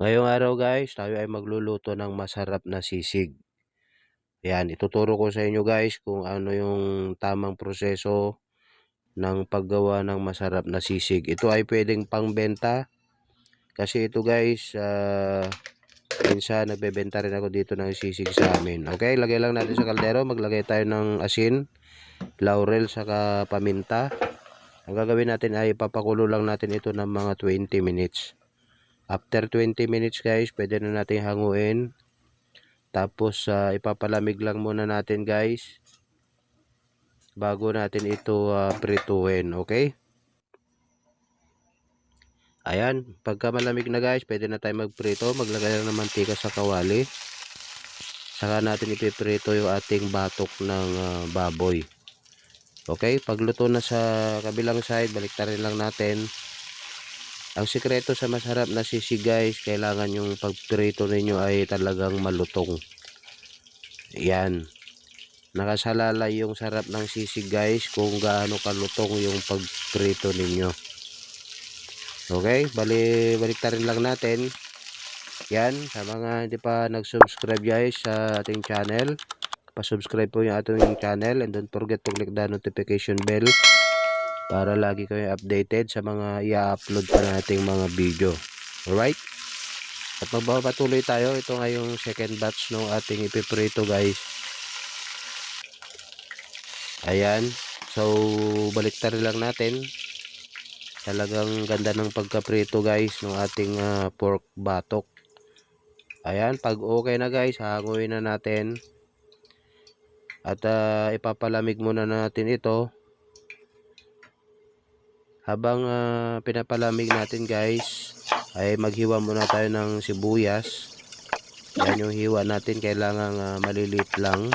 Ngayong araw guys, tayo ay magluluto ng masarap na sisig. Yan, ituturo ko sa inyo guys kung ano yung tamang proseso ng paggawa ng masarap na sisig. Ito ay pwedeng pangbenta kasi ito guys, uh, minsan nagbebenta rin ako dito ng sisig sa amin. Okay, lagay lang natin sa kaldero, maglagay tayo ng asin, laurel, saka paminta. Ang gagawin natin ay papakulo lang natin ito ng mga 20 minutes. After 20 minutes guys, pwede na natin hanguin. Tapos uh, ipapalamig lang muna natin guys. Bago natin ito uh, prituhin, okay? Ayan, pagka malamig na guys, pwede na tayo magprito. Maglagay lang ng mantika sa kawali. Saka natin ipiprito yung ating batok ng uh, baboy. Okay, pagluto na sa kabilang side, baliktarin lang natin. Ang sikreto sa masarap na sisig guys, kailangan yung pagprito ninyo ay talagang malutong. Yan. Nakasalalay yung sarap ng sisig guys kung gaano kalutong yung pagprito ninyo. Okay, bali baliktarin lang natin. Yan, sa mga hindi pa nag-subscribe guys sa ating channel, pa-subscribe po yung ating channel and don't forget to click the notification bell para lagi kayo updated sa mga i-upload pa nating mga video. Alright? At magpapatuloy tayo. Ito nga yung second batch ng ating ipiprito guys. Ayan. So, baliktar lang natin. Talagang ganda ng pagkaprito guys ng ating uh, pork batok. Ayan. Pag okay na guys, hanguin na natin. At uh, ipapalamig muna natin ito. Habang uh, pinapalamig natin guys, ay maghiwa muna tayo ng sibuyas. Yan yung hiwa natin, kailangan uh, malilit lang.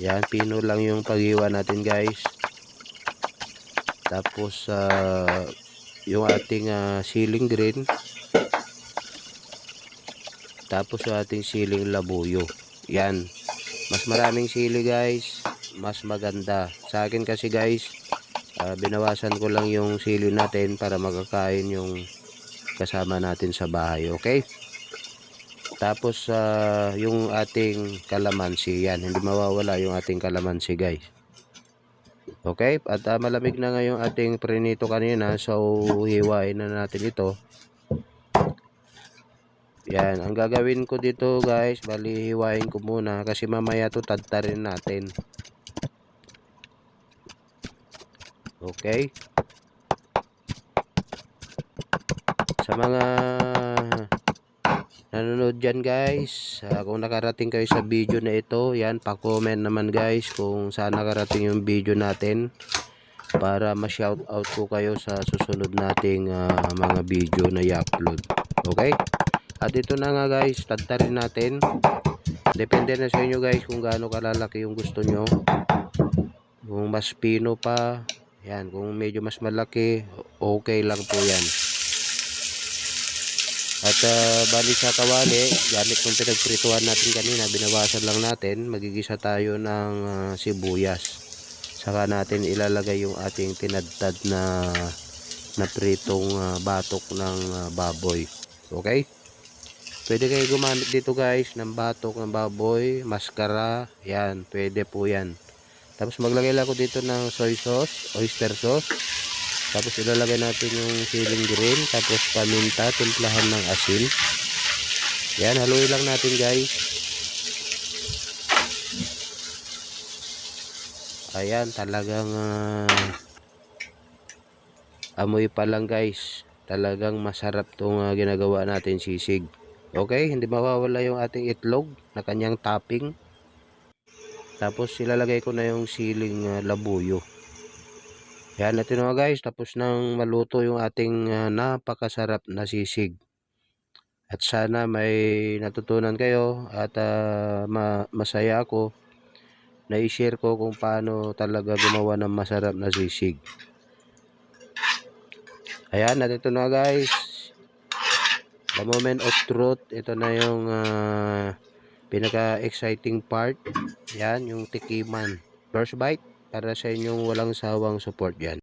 Yan, pino lang yung paghiwa natin guys. Tapos uh, yung ating uh, siling green. Tapos yung ating siling labuyo. Yan. Mas maraming sili guys, mas maganda. Sa akin kasi guys, uh, binawasan ko lang yung sili natin para magkakain yung kasama natin sa bahay. Okay? Tapos uh, yung ating kalamansi, yan, hindi mawawala yung ating kalamansi guys. Okay? At uh, malamig na ngayon ating prinito kanina, so hiwain na natin ito. Yan, ang gagawin ko dito guys, bali hiwain ko muna kasi mamaya to tadtarin natin. Okay? Sa mga nanonood dyan guys uh, kung nakarating kayo sa video na ito yan pa-comment naman guys kung saan nakarating yung video natin para ma-shout out ko kayo sa susunod nating uh, mga video na i-upload. Okay? At ito na nga guys tadtarin natin. Depende na sa inyo guys kung gaano kalalaki yung gusto nyo. Kung mas pino pa yan kung medyo mas malaki okay lang po yan at uh, bali sa kawali, gamit ng pinagprituhan natin kanina, binawasan lang natin, magigisa tayo ng uh, sibuyas. Saka natin ilalagay yung ating tinadtad na na pritong uh, batok ng uh, baboy. Okay? Pwede kayo gumamit dito guys ng batok ng baboy, maskara, yan, pwede po yan. Tapos maglagay lang ako dito ng soy sauce, oyster sauce, tapos ilalagay natin yung siling green. Tapos paminta, timplahan ng asin. Yan, haluin lang natin guys. Ayan, talagang uh, amoy pa lang guys. Talagang masarap tong uh, ginagawa natin sisig. Okay, hindi mawawala yung ating itlog na kanyang topping. Tapos ilalagay ko na yung siling uh, labuyo. Yan natin mga guys, tapos nang maluto yung ating uh, napakasarap na sisig. At sana may natutunan kayo at uh, ma masaya ako na i-share ko kung paano talaga gumawa ng masarap na sisig. Ayan, at ito na guys. The moment of truth, ito na yung uh, pinaka-exciting part. Yan, yung tikiman. First bite para sa inyong walang sawang support yan.